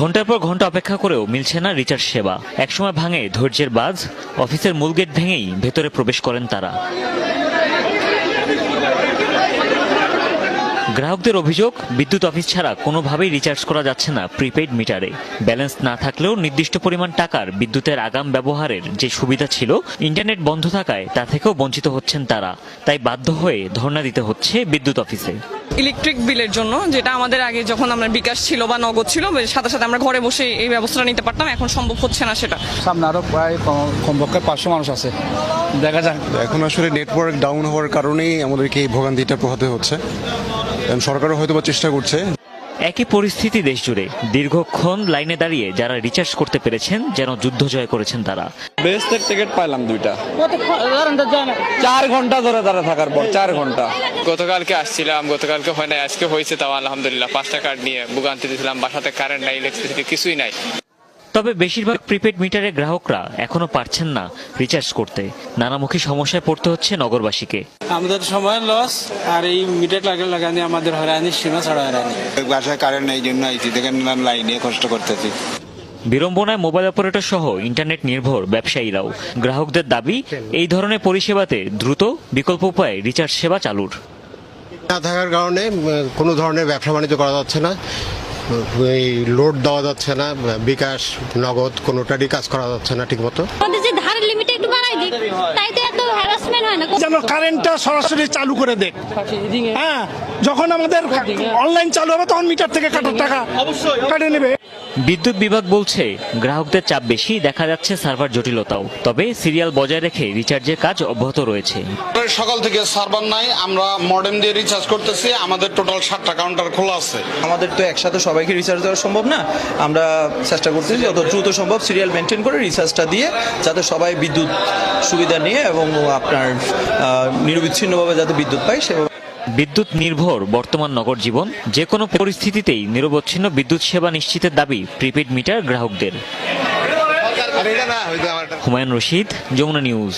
ঘণ্টার পর ঘণ্টা অপেক্ষা করেও মিলছে না রিচার্জ সেবা। একসময় ভাঙে ধৈর্যের বাজ, অফিসের মূল গেট ভেঙেই ভেতরে প্রবেশ করেন তারা। গ্রাহকদের অভিযোগ বিদ্যুৎ অফিস ছাড়া কোনোভাবেই রিচার্জ করা যাচ্ছে না প্রিপেইড মিটারে ব্যালেন্স না থাকলেও নির্দিষ্ট পরিমাণ টাকার বিদ্যুতের আগাম ব্যবহারের যে সুবিধা ছিল ইন্টারনেট বন্ধ থাকায় তা থেকেও বঞ্চিত হচ্ছেন তারা। তাই বাধ্য হয়ে ধর্ণা দিতে হচ্ছে বিদ্যুৎ অফিসে। ইলেকট্রিক বিলের জন্য যেটা আমাদের আগে যখন আমরা বিকাশ ছিল বা নগদ ছিল সাথে সাথে আমরা ঘরে বসে এই ব্যবস্থাটা নিতে পারতাম এখন সম্ভব হচ্ছে না সেটা। সামনে আরও প্রায় কম- কমপক্ষে পাঁচশো মানুষ আছে। দেখা যাক। এখন আসলে নেটওয়ার্ক ডাউন হওয়ার কারণেই আমাদেরকে এই ভোগান্তিটা পোহাতে হচ্ছে। সরকারও হয়তো বা চেষ্টা করছে। একই পরিস্থিতি দেশ জুড়ে। দীর্ঘক্ষণ লাইনে দাঁড়িয়ে যারা রিচার্জ করতে পেরেছেন যেন যুদ্ধ জয় করেছেন তারা। বেস্টের টিকিট পাইলাম দুইটা। চার ঘণ্টা ধরে তারা থাকার পর চার ঘণ্টা। গতকালকে আসছিলাম গতকালকে হয় নাই আজকে হয়েছে তাও আলহামদুলিল্লাহ। পাঁচটা কার্ড নিয়ে ভোগান্তি দিয়েছিলাম বাসাতে কারেন্ট নাই ইলেকট্রিসিটি কিছুই নাই। তবে বেশিরভাগ প্রিপেড মিটারের গ্রাহকরা এখনও পারছেন না রিচার্জ করতে। নানামুখী সমস্যায় পড়তে হচ্ছে নগরবাসীকে। আমাদের সময় লস আর এই মিটার লাগে লাগানি আমাদের হয়রানি সীমা ছাড়া হয়রানি। বাসায় কারেন্ট নেই জন্য আইছি দেখেন লাইনে কষ্ট করতেছি। বিড়ম্বনায় মোবাইল অপারেটর সহ ইন্টারনেট নির্ভর ব্যবসায়ীরাও। গ্রাহকদের দাবি এই ধরনের পরিষেবাতে দ্রুত বিকল্প উপায়ে রিচার্জ সেবা চালুর। না থাকার কারণে কোনো ধরনের ব্যবসা বাণিজ্য করা যাচ্ছে না। এই লোড দেওয়া যাচ্ছে না বিকাশ নগদ কোনোটারই কাজ করা যাচ্ছে না ঠিকমতো। আমাদের যে ধারের লিমিট একটু বাড়াই দিক তাই তো এত হ্যারাসমেন্ট হয় না। যেন কারেন্টটা সরাসরি চালু করে দেখ হ্যাঁ যখন আমাদের অনলাইন চালু হবে তখন মিটার থেকে কাটার টাকা কাটে নেবে। বিদ্যুৎ বিভাগ বলছে গ্রাহকদের চাপ বেশি দেখা যাচ্ছে সার্ভার জটিলতাও। তবে সিরিয়াল বজায় রেখে রিচার্জের কাজ অব্যাহত রয়েছে। সকাল থেকে সার্ভার নাই আমরা মডেম দিয়ে রিচার্জ করতেছি আমাদের টোটাল সাতটা কাউন্টার খোলা আছে। আমাদের তো একসাথে সবাইকে রিচার্জ দেওয়া সম্ভব না। আমরা চেষ্টা করতেছি যত দ্রুত সম্ভব সিরিয়াল মেনটেন করে রিচার্জটা দিয়ে যাতে সবাই বিদ্যুৎ সুবিধা নিয়ে এবং আপনার নিরবিচ্ছিন্নভাবে যাতে বিদ্যুৎ পায় সেভাবে বিদ্যুৎ নির্ভর বর্তমান নগর জীবন যে কোনো পরিস্থিতিতেই নিরবচ্ছিন্ন বিদ্যুৎ সেবা নিশ্চিতের দাবি প্রিপেড মিটার গ্রাহকদের। হুমায়ুন রশিদ যমুনা নিউজ।